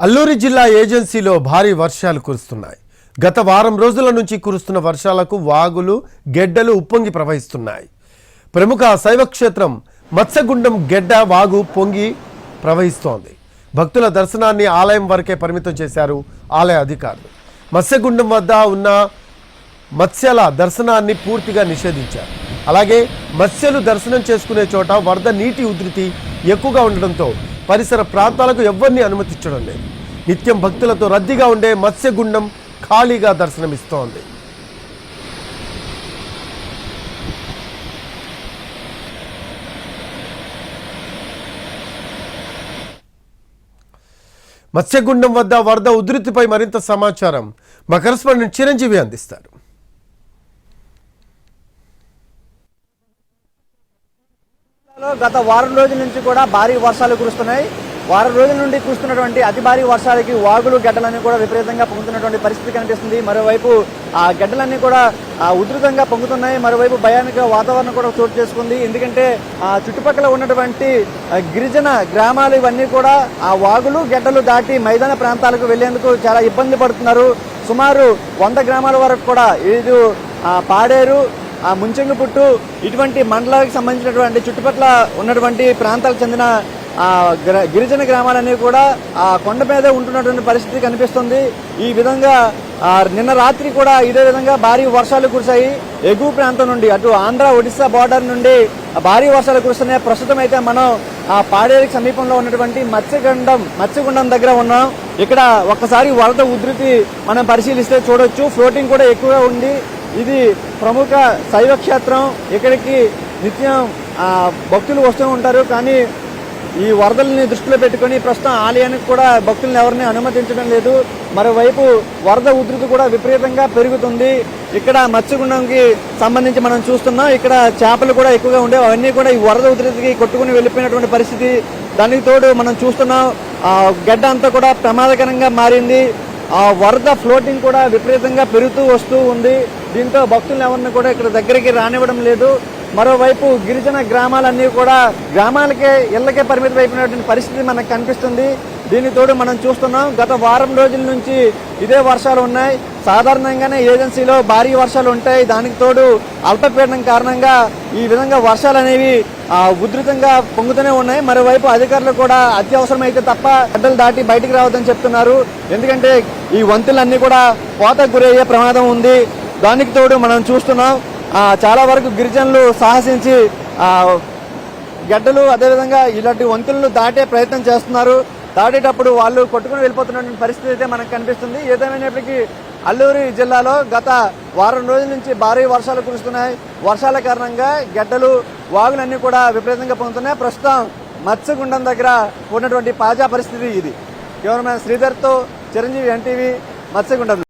అల్లూరి జిల్లా ఏజెన్సీలో భారీ వర్షాలు కురుస్తున్నాయి. గత వారం రోజుల నుంచి కురుస్తున్న వర్షాలకు వాగులు గెడ్డలు ఉప్పొంగి ప్రవహిస్తున్నాయి. ప్రముఖ శైవక్షేత్రం మత్స్యగుండం గెడ్డ వాగు పొంగి ప్రవహిస్తోంది. భక్తుల దర్శనాన్ని ఆలయం వరకే పరిమితం చేశారు ఆలయ అధికారులు. మత్స్యగుండం వద్ద ఉన్న మత్స్యల దర్శనాన్ని పూర్తిగా నిషేధించారు. అలాగే మత్స్యలు దర్శనం చేసుకునే చోట వరద నీటి ఉధృతి ఎక్కువగా ఉండడంతో పరిసర ప్రాంతాలకు ఎవరిని అనుమతించడం లేదు. నిత్యం భక్తులతో రద్దీగా ఉండే మత్స్యగుండం ఖాళీగా దర్శనమిస్తోంది. మత్స్యగుండం వద్ద వరద ఉధృతిపై మరింత సమాచారం. మా చిరంజీవి అందిస్తారు జిల్లాలో గత వారం రోజుల నుంచి కూడా భారీ వర్షాలు కురుస్తున్నాయి. వారం రోజుల నుండి కురుస్తున్నటువంటి అతి భారీ వర్షాలకి వాగులు గడ్డలన్నీ కూడా విపరీతంగా పొంగుతున్నటువంటి పరిస్థితి కనిపిస్తుంది. మరోవైపు ఆ గడ్డలన్నీ కూడా ఉధృతంగా పొంగుతున్నాయి. మరోవైపు భయానక వాతావరణం కూడా చోటు చేసుకుంది. ఎందుకంటే ఆ చుట్టుపక్కల ఉన్నటువంటి గిరిజన గ్రామాలు ఇవన్నీ కూడా ఆ వాగులు గడ్డలు దాటి మైదాన ప్రాంతాలకు వెళ్ళేందుకు చాలా ఇబ్బంది పడుతున్నారు. సుమారు వంద గ్రామాల వరకు కూడా ఇది పాడేరు. ముంచెంగుపుట్టు ఇటువంటి మండలాలకు సంబంధించినటువంటి చుట్టుపక్కల ఉన్నటువంటి ప్రాంతాలకు చెందిన గిరిజన గ్రామాలన్నీ కూడా ఆ కొండ మీదే ఉంటున్నటువంటి పరిస్థితి కనిపిస్తుంది. ఈ విధంగా నిన్న రాత్రి కూడా ఇదే విధంగా భారీ వర్షాలు కురిశాయి. ఎగువ ప్రాంతం నుండి అటు ఆంధ్ర ఒడిశా బార్డర్ నుండి భారీ వర్షాలు కురుస్తున్నాయి. ప్రస్తుతం అయితే మనం ఆ పాడేరుకి సమీపంలో ఉన్నటువంటి మత్స్యగండం మత్స్యగుండం దగ్గర ఉన్నాం. ఇక్కడ ఒక్కసారి వరద ఉధృతి మనం పరిశీలిస్తే చూడొచ్చు. ఫ్లోటింగ్ కూడా ఎక్కువగా ఉంది. ఇది ప్రముఖ శైవ క్షేత్రం. ఇక్కడికి నిత్యం భక్తులు వస్తూ ఉంటారు. కానీ ఈ వరదల్ని దృష్టిలో పెట్టుకొని ప్రస్తుతం ఆలయానికి కూడా భక్తులను ఎవరిని అనుమతించడం లేదు. మరోవైపు వరద ఉధృతి కూడా విపరీతంగా పెరుగుతుంది. ఇక్కడ మత్స్యగుండంకి సంబంధించి మనం చూస్తున్నాం. ఇక్కడ చేపలు కూడా ఎక్కువగా ఉండేవి. అవన్నీ కూడా ఈ వరద ఉధృతికి కొట్టుకుని వెళ్ళిపోయినటువంటి పరిస్థితి. దానికి తోడు మనం చూస్తున్నాం. గడ్డ అంతా కూడా ప్రమాదకరంగా మారింది. ఆ వరద ఫ్లోటింగ్ కూడా విపరీతంగా పెరుగుతూ వస్తూ ఉంది. దీంతో భక్తులను ఎవరిని కూడా ఇక్కడ దగ్గరికి రానివ్వడం లేదు. మరోవైపు గిరిజన గ్రామాలన్నీ కూడా గ్రామాలకే ఇళ్ళకే పరిమితం అయిపోయినటువంటి పరిస్థితి మనకు కనిపిస్తుంది. దీనితోడు మనం చూస్తున్నాం. గత వారం రోజుల నుంచి ఇదే వర్షాలు ఉన్నాయి. సాధారణంగానే ఏజెన్సీలో భారీ వర్షాలు ఉంటాయి. దానికి తోడు అల్పపీడనం కారణంగా ఈ విధంగా వర్షాలు అనేవి ఉధృతంగా పొంగుతూనే ఉన్నాయి. మరోవైపు అధికారులు కూడా అత్యవసరమైతే తప్ప గడ్డలు దాటి బయటికి రావద్దని చెప్తున్నారు. ఎందుకంటే ఈ వంతులన్నీ కూడా కోతకు గురయ్యే ప్రమాదం ఉంది. దానికి తోడు మనం చూస్తున్నాం. చాలా వరకు గిరిజనులు సాహసించి గడ్డలు అదేవిధంగా ఇలాంటి వంతులను దాటే ప్రయత్నం చేస్తున్నారు. దాటేటప్పుడు వాళ్ళు కొట్టుకుని వెళ్ళిపోతున్న పరిస్థితి అయితే మనకు కనిపిస్తుంది. ఏదేమైనప్పటికీ అల్లూరి జిల్లాలో గత వారం రోజుల నుంచి భారీ వర్షాలు కురుస్తున్నాయి. వర్షాల కారణంగా గడ్డలు వాగులన్నీ కూడా విపరీతంగా పొందుతున్నాయి ప్రస్తుతం మత్స్యగుండం దగ్గర ఉన్నటువంటి తాజా పరిస్థితి ఇది. కెమెరామ్యాన్ శ్రీధర్తో చిరంజీవి ఎన్టీవీ మత్స్యగుండం.